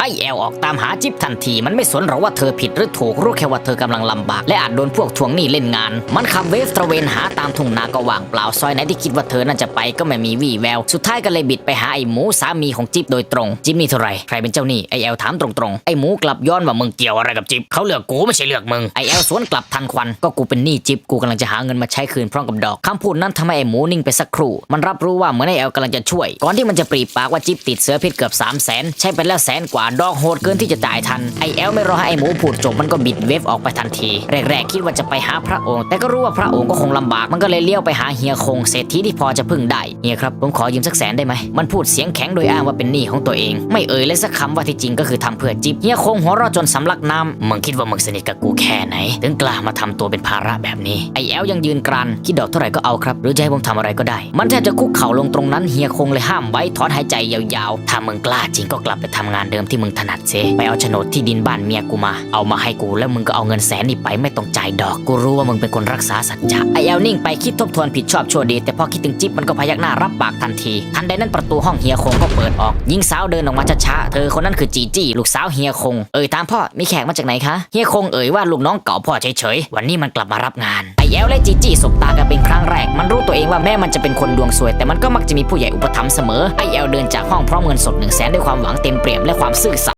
ไอแอลออกตามหาจิ๊บทันที มันไม่สนหรอกว่าเธอผิดหรือถูกรู้แค่ว่าเธอกำลังลำบาก และอาจโดนพวกทวงหนี้เล่นงาน มันขับเวฟตระเวนหาตามทุ่งนาก็ว่างเปล่าซอยไหนที่คิดว่าเธอน่าจะไปก็ไม่มีวี่แวว สุดท้ายก็เลยบิดไปหาไอหมูสามีของจิ๊บโดยตรง จิ๊บนี่เท่าไรใครเป็นเจ้าหนี้ไอแอลถามตรงๆไอหมูกลับย้อนว่ามึงเกี่ยวอะไรกับจิ๊บเขาเลือกกูไม่ใช่เลือกมึงไอแอลสวนกลับทันควันก็กูเป็นหนี้จิ๊บกูกำลังจะหาเงินมาใช้คืนพร้อมกับดอกคำพูดนั้นทำให้ไอหมูนิ่งไปสักครู่มันรับรู้ว่าเหมือนไอแอลกำลังจะช่วย ก่อนที่มันจะปรีปากว่าจิ๊บติดเสือพิษเกือบ3 0 0แสนใช้ไปแล้วแสนกว่าดอกโหดเกินที่จะจ่ายทัน ไอแอลไม่รอให้ไอหมูพูดจบมันก็บิดเวฟออกไปทันที แรกๆคิดว่าจะไปหาพระองค์ แต่ก็รู้ว่าพระองค์ก็คงลำบาก มันก็เลยเลี้ยวไปหาเฮียคงเศรษฐีที่พอจะพึ่งได้เฮียครับผมขอยืมสักแสนได้ไหมมันพูดเสียงแข็งโดยอ้างว่าเป็นหนี้ของตัวเอง ไม่เอ่ยเลยสักคำว่าที่จริงก็คือทำเพื่อจิ๊บเฮียคงหัวเราะจนสำลักน้ำมึงคิดว่ามึงสนิทกับกูแค่ไหน ถึงกล้ามาทำตัวเป็นภาระแบบนี้ไอแอลยังยืนกรานคิดดอกเท่าไหร่ก็เอาครับหรือจะให้ผมทำอะไรก็ได้ มันแทบจะคุกเข่าลงตรงนั้นเฮียคงเลยห้ามไว้ถอนหายใจยาวๆถ้ามึงกล้าจริงก็กลับไปทำงานเดิมที่มึงถนัดเซไปเอาโฉนดที่ดินบ้านเมียกูมา เอามาให้กูแล้วมึงก็เอาเงินแสนนี่ไปไม่ต้องจ่ายดอก กูรู้ว่ามึงเป็นคนรักษาสัจจะไอแอลนิ่งไปคิดทบทวนผิดชอบชั่วดี แต่พอคิดถึงจิ๊บมันก็พยักหน้ารับปากทันที ทันใดนั้นประตูห้องเฮียคงก็เปิดออกหญิงสาวเดินออกมาช้าๆเธอคนนั้นคือจีจี้ลูกสาวเฮียคงเอ่ยตามพ่อมีแขกมาจากไหนคะเฮียคงเอ่ยว่าลูกน้องเก่าพ่อเฉยๆวันนี้มันกลับมารับงาน ไอแลและจีจี้สบตากันเป็นครั้งแรก มันรู้ตัวเองว่าแม่มันจะเป็นคนดวงสวย แต่มันก็มักจะมีผู้ใหญ่อุปถัมภ์เสมอไอแอลเดินจากห้องพร้อมเงินสดหนึ่งแสนด้วยความหวังเต็มเปี่ยมและความซื่อสัตย์